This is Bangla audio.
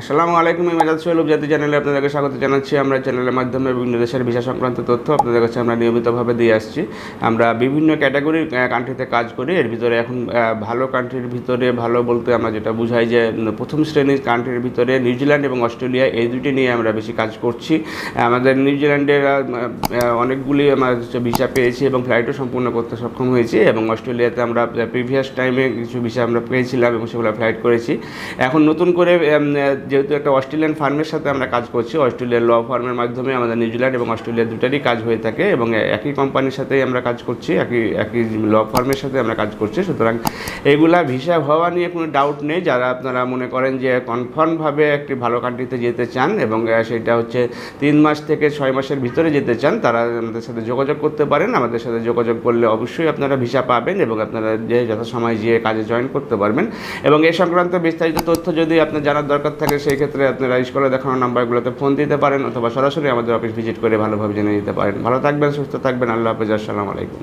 আসসালামু আলাইকুম, আমি মাজাদ সোহেল জাতি চ্যানেলে আপনাদেরকে স্বাগত জানাচ্ছি। আমরা চ্যানেলের মাধ্যমে বিভিন্ন দেশের ভিসা সংক্রান্ত তথ্য আপনাদের কাছে আমরা নিয়মিতভাবে দিয়ে আসছি। আমরা বিভিন্ন ক্যাটাগরির কান্ট্রিতে কাজ করি। এর ভিতরে এখন ভালো কান্ট্রির ভিতরে ভালো বলতে আমরা যেটা বুঝাই যে প্রথম শ্রেণির কান্ট্রির ভিতরে নিউজিল্যান্ড এবং অস্ট্রেলিয়া এই দুটি নিয়ে আমরা বেশি কাজ করছি। আমাদের নিউজিল্যান্ডের অনেকগুলি আমরা ভিসা পেয়েছি এবং ফ্লাইটও সম্পূর্ণ করতে সক্ষম হয়েছি এবং অস্ট্রেলিয়াতে আমরা প্রিভিয়াস টাইমে কিছু ভিসা আমরা পেয়েছিলাম এবং সেগুলো ফ্লাইট করেছি। এখন নতুন করে যেহেতু একটা অস্ট্রেলিয়ান ফার্মের সাথে আমরা কাজ করছি, অস্ট্রেলিয়ার ল ফার্মের মাধ্যমে আমাদের নিউজিল্যান্ড এবং অস্ট্রেলিয়া দুটারই কাজ হয়ে থাকে এবং একই কোম্পানির সাথেই আমরা কাজ করছি, একই একই ল ফার্মের সাথে আমরা কাজ করছি। সুতরাং এগুলা ভিসা হওয়া নিয়ে কোনো ডাউট নেই। যারা আপনারা মনে করেন যে কনফার্মভাবে একটি ভালো কান্ট্রিতে যেতে চান এবং সেটা হচ্ছে তিন মাস থেকে ছয় মাসের ভিতরে যেতে চান, তারা আমাদের সাথে যোগাযোগ করতে পারেন। আমাদের সাথে যোগাযোগ করলে অবশ্যই আপনারা ভিসা পাবেন এবং আপনারা যে যথাসময় গিয়ে কাজে জয়েন করতে পারবেন। এবং এ সংক্রান্ত বিস্তারিত তথ্য যদি আপনার জানার দরকার থাকে, সেই ক্ষেত্রে আপনি আপনারা স্কুলে দেখানো নাম্বারগুলোতে ফোন দিতে পারেন অথবা সরাসরি আমাদের অফিস ভিজিট করে ভালোভাবে জেনে নিতে পারেন। ভালো থাকবেন, সুস্থ থাকবেন, আল্লাহ হাফিজ, আসসালামু আলাইকুম।